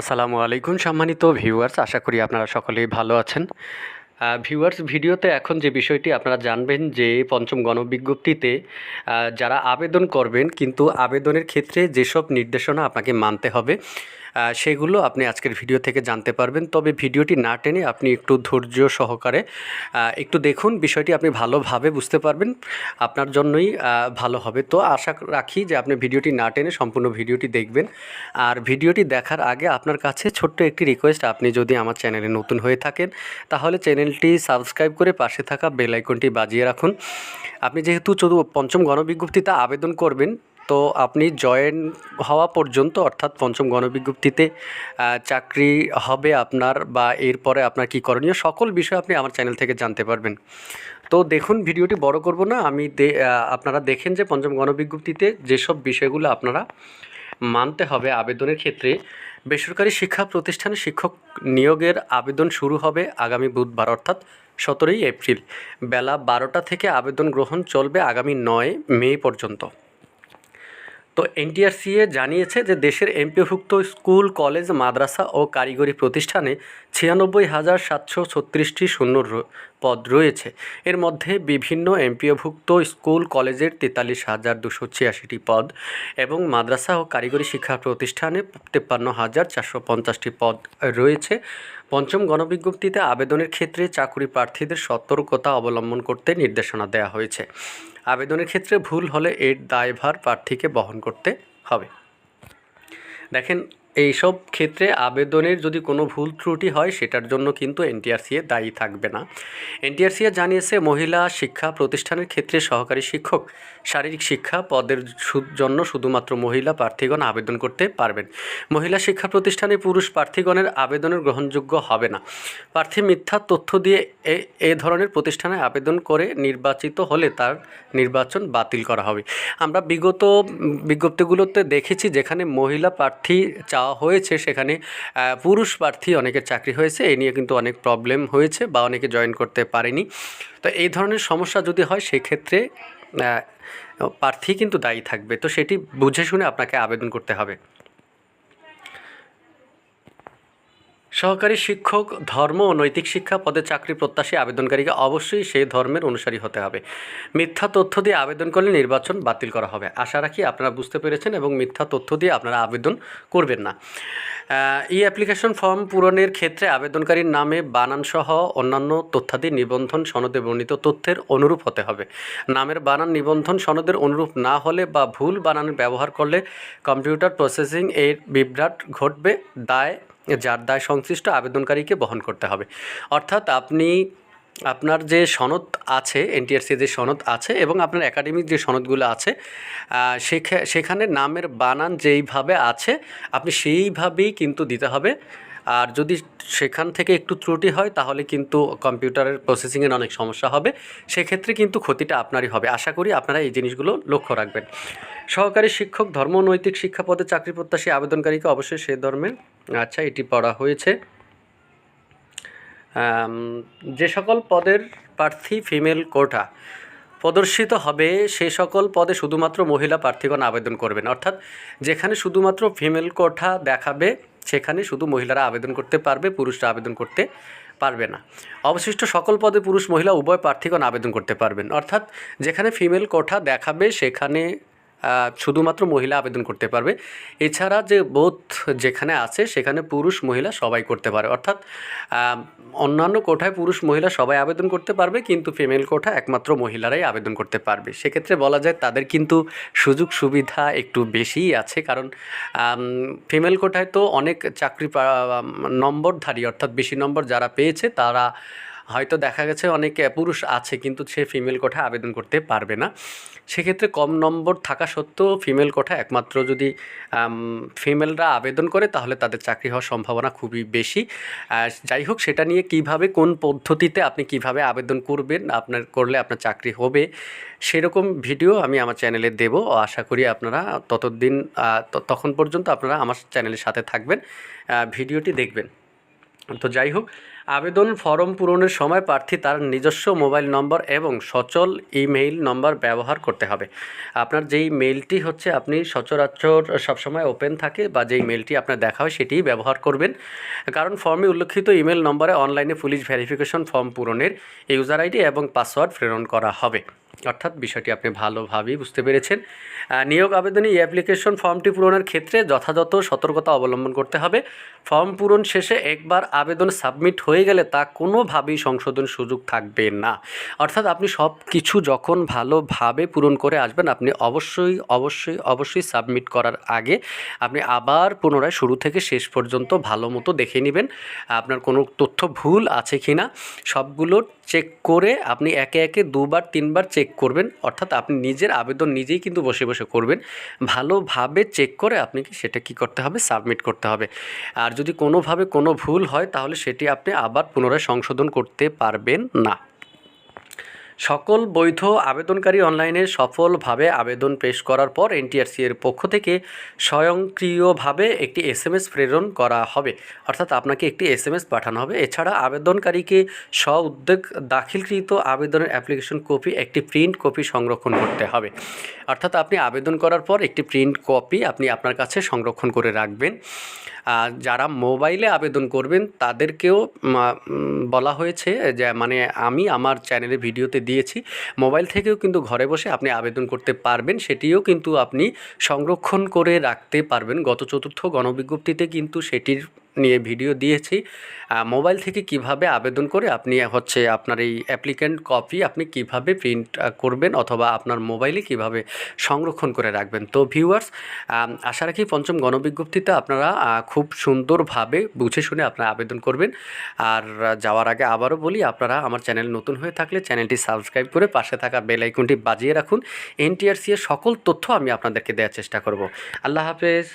আসসালামু আলাইকুম সম্মানিত ভিউয়ার্স আশা করি আপনারা সকলেই ভালো আছেন। ভিউয়ার্স ভিডিওতে এখন যে বিষয়টি আপনারা জানবেন যে পঞ্চম গণবিজ্ঞপ্তিতে যারা আবেদন করবেন, কিন্তু আবেদনের ক্ষেত্রে যেসব নির্দেশনা আপনাকে মানতে হবে সেগুলো আপনি আজকের ভিডিও থেকে জানতে পারবেন। তবে ভিডিওটি না টেনে আপনি একটু ধৈর্য সহকারে একটু দেখুন, বিষয়টি আপনি ভালোভাবে বুঝতে পারবেন। আপনার জন্যই ভালো হবে। তো আশা রাখি যে আপনি ভিডিওটি না টেনে সম্পূর্ণ ভিডিওটি দেখবেন। আর ভিডিওটি দেখার আগে আপনার কাছে ছোট্ট একটি রিকোয়েস্ট আপনি যদি আমার চ্যানেলে নতুন হয়ে থাকেন, তাহলে চ্যানেলটি সাবস্ক্রাইব করে পাশে থাকা বেল আইকনটি বাজিয়ে রাখুন। আপনি যেহেতু পঞ্চম গণবিজ্ঞপ্তিতে আবেদন করবেন তো আপনি জয়েন হওয়া পর্যন্ত, অর্থাৎ পঞ্চম গণবিজ্ঞপ্তিতে চাকরি হবে আপনার বা এরপরে আপনার কী করণীয়, সকল বিষয় আপনি আমার চ্যানেল থেকে জানতে পারবেন। তো দেখুন, ভিডিওটি বড় করব না, আমি আপনারা দেখেন যে পঞ্চম গণবিজ্ঞপ্তিতে যেসব বিষয়গুলো আপনারা মানতে হবে আবেদনের ক্ষেত্রে, বেসরকারি শিক্ষা প্রতিষ্ঠানে শিক্ষক নিয়োগের আবেদন শুরু হবে আগামী বুধবার, অর্থাৎ সতেরোই এপ্রিল। বেলা বারোটা থেকে আবেদন গ্রহণ চলবে আগামী নয় মে পর্যন্ত। তো এনটিআরসিএ জানিয়েছে যে দেশের এমপিভুক্ত স্কুল, কলেজ, মাদ্রাসা ও কারিগরি প্রতিষ্ঠানে ছিয়ানব্বই হাজার সাতশো ছত্রিশটি শূন্য পদ রয়েছে। এর মধ্যে বিভিন্ন এমপিওভুক্ত স্কুল, কলেজের তেতাল্লিশ হাজার দুশো ছিয়াশিটি পদ এবং মাদ্রাসা ও কারিগরি শিক্ষা প্রতিষ্ঠানে তেপ্পান্ন হাজার চারশো পঞ্চাশটি পদ রয়েছে। পঞ্চম গণবিজ্ঞপ্তিতে আবেদনের ক্ষেত্রে চাকরি প্রার্থীদের সতর্কতা অবলম্বন করতে নির্দেশনা দেওয়া হয়েছে। আবেদনের ক্ষেত্রে ভুল হলে এর দায়ভার প্রার্থীকে বহন করতে হবে। দেখেন এইসব ক্ষেত্রে আবেদনের যদি কোনো ভুল ত্রুটি হয়, সেটার জন্য কিন্তু এনটিআরসিএ দায়ী থাকবে না। এনটিআরসিএ জানিয়েছে, মহিলা শিক্ষা প্রতিষ্ঠানের ক্ষেত্রে সহকারী শিক্ষক শারীরিক শিক্ষা পদের জন্য শুধুমাত্র মহিলা প্রার্থীগণ আবেদন করতে পারবেন। মহিলা শিক্ষা প্রতিষ্ঠানে পুরুষ প্রার্থীগণের আবেদনের গ্রহণযোগ্য হবে না। প্রার্থী মিথ্যা তথ্য দিয়ে এ ধরনের প্রতিষ্ঠানে আবেদন করে নির্বাচিত হলে তার নির্বাচন বাতিল করা হবে। আমরা বিগত বিজ্ঞপ্তিগুলোতে দেখেছি যেখানে মহিলা প্রার্থী চাওয়া হয়েছে সেখানে পুরুষ প্রার্থী অনেকের চাকরি হয়েছে, এ নিয়ে কিন্তু অনেক প্রবলেম হয়েছে বা অনেকে জয়েন করতে পারেনি। তো এই ধরনের সমস্যা যদি হয়, সেক্ষেত্রে প্রার্থী কিন্তু দায়ী থাকবে। তো সেটি বুঝে শুনে আপনাকে আবেদন করতে হবে। সহকারী শিক্ষক, ধর্ম ও নৈতিক শিক্ষা পদে চাকরি প্রত্যাশী আবেদনকারীকে অবশ্যই সেই ধর্মের অনুসারী হতে হবে। মিথ্যা তথ্য দিয়ে আবেদন করলে নির্বাচন বাতিল করা হবে। আশা রাখি আপনারা বুঝতে পেরেছেন এবং মিথ্যা তথ্য দিয়ে আপনারা আবেদন করবেন না। ই অ্যাপ্লিকেশন ফর্ম পূরণের ক্ষেত্রে আবেদনকারীর নামে, বানানসহ অন্যান্য তথ্যাদি নিবন্ধন সনদে বর্ণিত তথ্যের অনুরূপ হতে হবে। নামের বানান নিবন্ধন সনদের অনুরূপ না হলে বা ভুল বানান ব্যবহার করলে কম্পিউটার প্রসেসিং এর বিভ্রাট ঘটবে, দায় যার দায় সংশ্লিষ্ট আবেদনকারীকে বহন করতে হবে। অর্থাৎ আপনি, আপনার যে সনদ আছে, এনটিআরসি যে সনদ আছে এবং আপনার একাডেমিক যে সনদগুলো আছে সেখানে নামের বানান যেইভাবে আছে, আপনি সেইভাবেই কিন্তু দিতে হবে। আর যদি সেখান থেকে একটু ত্রুটি হয়, তাহলে কিন্তু কম্পিউটারের প্রসেসিংয়ের অনেক সমস্যা হবে। সেক্ষেত্রে কিন্তু ক্ষতিটা আপনারই হবে। আশা করি আপনারা এই জিনিসগুলো লক্ষ্য রাখবেন। সহকারী শিক্ষক, ধর্ম নৈতিক শিক্ষা পদে চাকরি প্রত্যাশী আবেদনকারীকে অবশ্যই সে ধর্মে আচ্ছা এটি পড়া হয়েছে। যে সকল পদের প্রার্থী ফিমেল কোটা প্রদর্শিত হবে, সে সকল পদে শুধুমাত্র মহিলা প্রার্থীগণ আবেদন করবেন। অর্থাৎ যেখানে শুধুমাত্র ফিমেল কোঠা দেখাবে সেখানে শুধু মহিলারা আবেদন করতে পারবে, পুরুষরা আবেদন করতে পারবে না। অবশিষ্ট সকল পদে পুরুষ, মহিলা, উভয় প্রার্থীগণ আবেদন করতে পারবেন। অর্থাৎ যেখানে ফিমেল কোঠা দেখাবে, সেখানে শুধুমাত্র মহিলা আবেদন করতে পারবে। এছাড়া যে বোধ যেখানে আছে, সেখানে পুরুষ মহিলা সবাই করতে পারে। অর্থাৎ অন্যান্য কোঠায় পুরুষ মহিলা সবাই আবেদন করতে পারবে, কিন্তু ফিমেল কোঠা একমাত্র মহিলারাই আবেদন করতে পারবে। সেক্ষেত্রে বলা যায় তাদের কিন্তু সুযোগ সুবিধা একটু বেশিই আছে। কারণ ফিমেল কোঠায় তো অনেক চাকরি নম্বরধারী, অর্থাৎ বেশি নম্বর যারা পেয়েছে, তারা হয়তো দেখা গেছে অনেক পুরুষ আছে কিন্তু সে ফিমেল কোঠা আবেদন করতে পারবে না। সেক্ষেত্রে কম নম্বর থাকা সত্ত্বেও ফিমেল কোঠা একমাত্র যদি ফিমেলরা আবেদন করে তাহলে তাদের চাকরি হওয়ার সম্ভাবনা খুবই বেশি। যাই হোক, সেটা নিয়ে কীভাবে, কোন পদ্ধতিতে আপনি কীভাবে আবেদন করবেন, আপনার, করলে আপনার চাকরি হবে, সেরকম ভিডিও আমি আমার চ্যানেলে দেব। আশা করি আপনারা ততদিন তখন পর্যন্ত আপনারা আমার চ্যানেলের সাথে থাকবেন ভিডিওটি দেখবেন। তো যাই হোক আবেদন ফরম পূরণের সময় প্রার্থী তার নিজস্ব মোবাইল নম্বর এবং সচল ইমেইল নম্বর ব্যবহার করতে হবে। আপনার যেই মেইলটি হচ্ছে, আপনি সচরাচর সবসময় ওপেন থাকে বা যেই মেইলটি আপনার দেখা হয় সেটিই ব্যবহার করবেন। কারণ ফর্মে উল্লেখিত ইমেল নম্বরে অনলাইনে পুলিশ ভেরিফিকেশন ফর্ম পূরণের ইউজার আইডি এবং পাসওয়ার্ড প্রেরণ করা হবে। অর্থাৎ বিষয়টি আপনি ভালোভাবেই বুঝতে পেরেছেন। নিয়োগ আবেদনে এই অ্যাপ্লিকেশন ফর্মটি পূরণের ক্ষেত্রে যথাযথ সতর্কতা অবলম্বন করতে হবে। ফর্ম পূরণ শেষে একবার আবেদন সাবমিট হয়ে গেলে তা কোনোভাবেই সংশোধন সুযোগ থাকবে না। অর্থাৎ আপনি সব কিছু যখন ভালোভাবে পূরণ করে আসবেন, আপনি অবশ্যই অবশ্যই অবশ্যই সাবমিট করার আগে আপনি আবার পুনরায় শুরু থেকে শেষ পর্যন্ত ভালো মতো দেখে নেবেন, আপনার কোনো তথ্য ভুল আছে কি না সবগুলো চেক করে আপনি একে একে দুবার, তিনবার চেক করবেন। অর্থাৎ আপনি নিজের আবেদন নিজেই কিন্তু বসে বসে করবেন। ভালোভাবে চেক করে আপনাকে সেটা কি করতে হবে সাবমিট করতে হবে। আর যদি কোনোভাবে কোনো ভুল হয়, তাহলে সেটি আপনি আবার পুনরায় সংশোধন করতে পারবেন না। সকল বৈধ আবেদনকারী অনলাইনে সফলভাবে আবেদন পেশ করার পর এনটিআরসি এর পক্ষ থেকে স্বয়ংক্রিয়ভাবে একটি এসএমএস প্রেরণ করা হবে। অর্থাৎ আপনাকে একটি এসএমএস পাঠানো হবে। এছাড়া আবেদনকারীকে স্ব উদ্যোগ দাখিলকৃত আবেদনের অ্যাপ্লিকেশন কপি, একটি প্রিন্ট কপি সংরক্ষণ করতে হবে। অর্থাৎ আপনি আবেদন করার পর একটি প্রিন্ট কপি আপনি আপনার কাছে সংরক্ষণ করে রাখবেন। যারা মোবাইলে আবেদন করবেন, তাদেরকেও বলা হয়েছে যে মানে আমি আমার চ্যানেলে ভিডিওতে দিয়েছি। মোবাইল থেকেও কিন্তু ঘরে বসে আপনি আবেদন করতে পারবেন, সেটিও কিন্তু আপনি সংরক্ষণ করে রাখতে পারবেন। গত চতুর্থ গণবিজ্ঞপ্তিতে কিন্তু সেটির নিয়ে ভিডিও দিয়েছি। মোবাইল থেকে কীভাবে আবেদন করে আপনি হচ্ছে আপনার এই অ্যাপ্লিক্যান্ট কপি আপনি কীভাবে প্রিন্ট করবেন অথবা আপনার মোবাইলে কীভাবে সংরক্ষণ করে রাখবেন। তো ভিউয়ার্স আশা রাখি পঞ্চম গণবিজ্ঞপ্তিতে আপনারা খুব সুন্দরভাবে বুঝে শুনে আপনারা আবেদন করবেন। আর যাওয়ার আগে আবারও বলি, আপনারা আমার চ্যানেল নতুন হয়ে থাকলে চ্যানেলটি সাবস্ক্রাইব করে পাশে থাকা বেল আইকনটি বাজিয়ে রাখুন। এনটিআরসি এর সকল তথ্য আমি আপনাদেরকে দেওয়ার চেষ্টা করব। আল্লাহ হাফেজ।